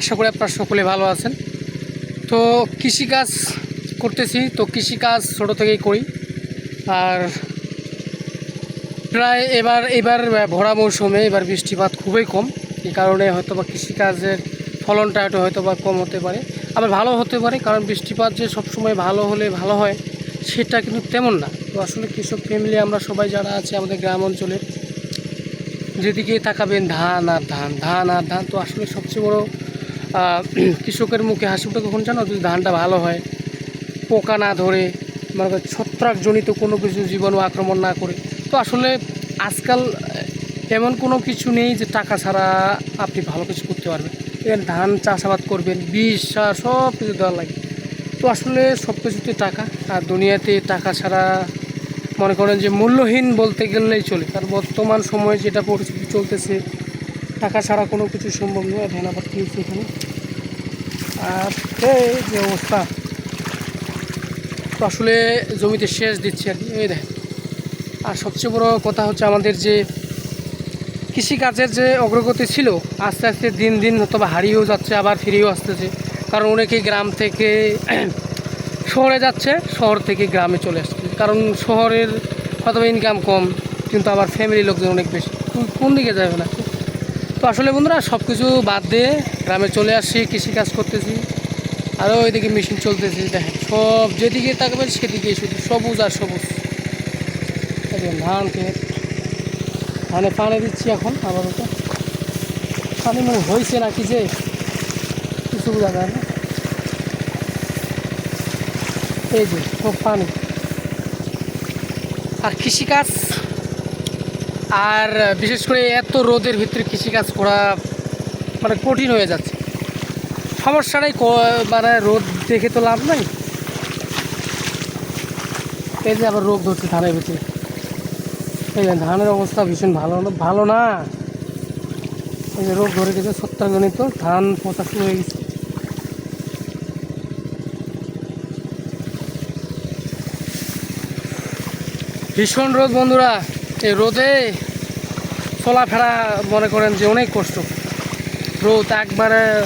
আশা করি আপনারা সকলে ভালো আছেন। তো কৃষিকাজ করতেছি, তো কৃষিকাজ ছোটো থেকেই করি। আর প্রায় এবার এবার ভরা মৌসুমে এবার বৃষ্টিপাত খুবই কম। এই কারণে হয়তো বা কৃষিকাজের ফলনটা একটু হয়তো বা কম হতে পারে। আবার ভালো হতে পারে, কারণ বৃষ্টিপাত যে সবসময় ভালো হলে ভালো হয়, সেটা কিন্তু তেমন না। তো আসলে কৃষক ফ্যামিলি আমরা সবাই যারা আছে আমাদের গ্রাম অঞ্চলের যেদিকে তাকাবেন, ধান আর ধান ধান আর ধান, তো আসলে সবচেয়ে বড় কৃষকের মুখে হাসিটা কখন জানো? যদি ধানটা ভালো হয়, পোকা না ধরে মানে ছত্রাকজনিত কোনো কিছু জীবাণু আক্রমণ না করে। তো আসলে আজকাল এমন কোনো কিছু নেই যে টাকা ছাড়া আপনি ভালো কিছু করতে পারবেন। এখানে ধান চাষাবাদ করবেন, বিষ, সার, সব কিছু দেওয়া লাগে। তো আসলে সব কিছুতে টাকা, আর দুনিয়াতে টাকা ছাড়া মনে করেন যে মূল্যহীন বলতে গেলেই চলে। কারণ বর্তমান সময়ে যেটা পরিস্থিতি চলতেছে টাকা ছাড়া কোনো কিছু সম্ভব নয় ধান আবার কিনছি এখানে। আর যে অবস্থা আসলে জমিতে সেচ দিচ্ছে আর কি, এই দেখেন। আর সবচেয়ে বড় কথা হচ্ছে আমাদের যে কৃষিকাজের যে অগ্রগতি ছিল, আস্তে আস্তে দিন দিন অথবা হারিয়েও যাচ্ছে, আবার ফিরেও আসতেছে। কারণ অনেকেই গ্রাম থেকে শহরে যাচ্ছে, শহর থেকে গ্রামে চলে আসছে। কারণ শহরের হয়তো ইনকাম কম, কিন্তু আবার ফ্যামিলি লোকজন অনেক বেশি। কোন দিকে যাবে না? তো আসলে বন্ধুরা সব কিছু বাদ দিয়ে গ্রামে চলে আসছি, কৃষিকাজ করতেছি। আরও ওইদিকে মেশিন চলতেছি, দেখেন, সব যেদিকে তাকাবেন সেদিকে শুধু সবুজ আর সবুজ। ধান ক্ষেত। ধানে পানি দিচ্ছি এখন, আপাতত। পানি মনে হয়েছে নাকি যে, কিছু বোঝা যায় না। এই যে খুব পানি। আর কৃষিকাজ আর বিশেষ করে এত রোদের ভিতরে কৃষিকাজ করা মানে কঠিন হয়ে যাচ্ছে। সমস্যাটাই ক- মানে রোদ দেখে তো লাভ নাই। এই যে আবার রোগ ধরছে ধানের ভিতরে। এই ধানের অবস্থা ভীষণ ভালো ভালো না। এই যে রোগ ধরে গেছে ছত্রাকজনিত ধান পচা শুরু হয়ে গেছে। ভীষণ রোদ বন্ধুরা। এই রোদে চলাফেরা মনে করেন যে অনেক কষ্ট। রোদ একবারে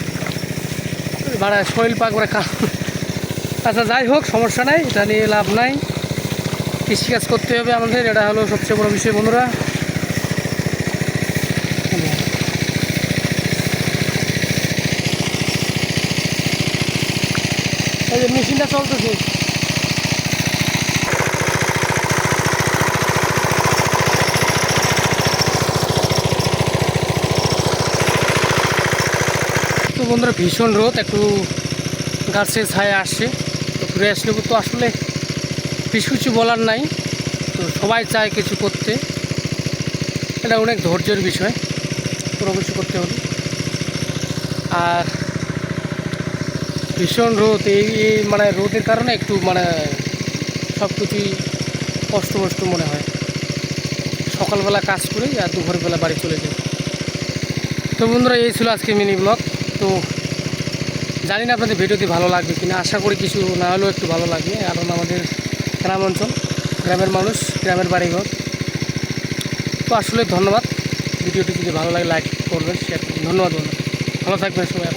মানে শরীর পাক করে কা- আচ্ছা যাই হোক, সমস্যা নাই, এটা নিয়ে লাভ নাই। কৃষিকাজ করতে হবে আমাদের, এটা হলো সবচেয়ে বড় বিষয় বন্ধুরা। এই মেশিনটা চলতেছে। তো বন্ধুরা ভীষণ রোদ, একটু গাছের ছায় আসছে। তো ঘুরে আসলে তো আসলে বেশ কিছু বলার নাই, তো সবাই চায় কিছু করতে। এটা অনেক ধৈর্যের বিষয়, কোনো কিছু করতে হবে আর ভীষণ রোদ, এই এই মানে রোদের কারণে একটু মানে সব কিছুই কষ্ট কষ্ট মনে হয়। সকালবেলা কাজ করে আর দুপুরবেলা বাড়ি চলে যাই। তো বন্ধুরা, এই ছিল আজকে মিনি ব্লগ। তো জানি না আপনাদের ভিডিওটি ভালো লাগবে কিনা, আশা করি কিছু না হলেও একটু ভালো লাগবে। কারণ আমাদের গ্রাম অঞ্চল, গ্রামের মানুষ, গ্রামের বাড়িঘর। তো আসলে ধন্যবাদ। ভিডিওটি যদি ভালো লাগে লাইক করবেন শেয়ার করবেন। ধন্যবাদ ভালো থাকবেন সবাই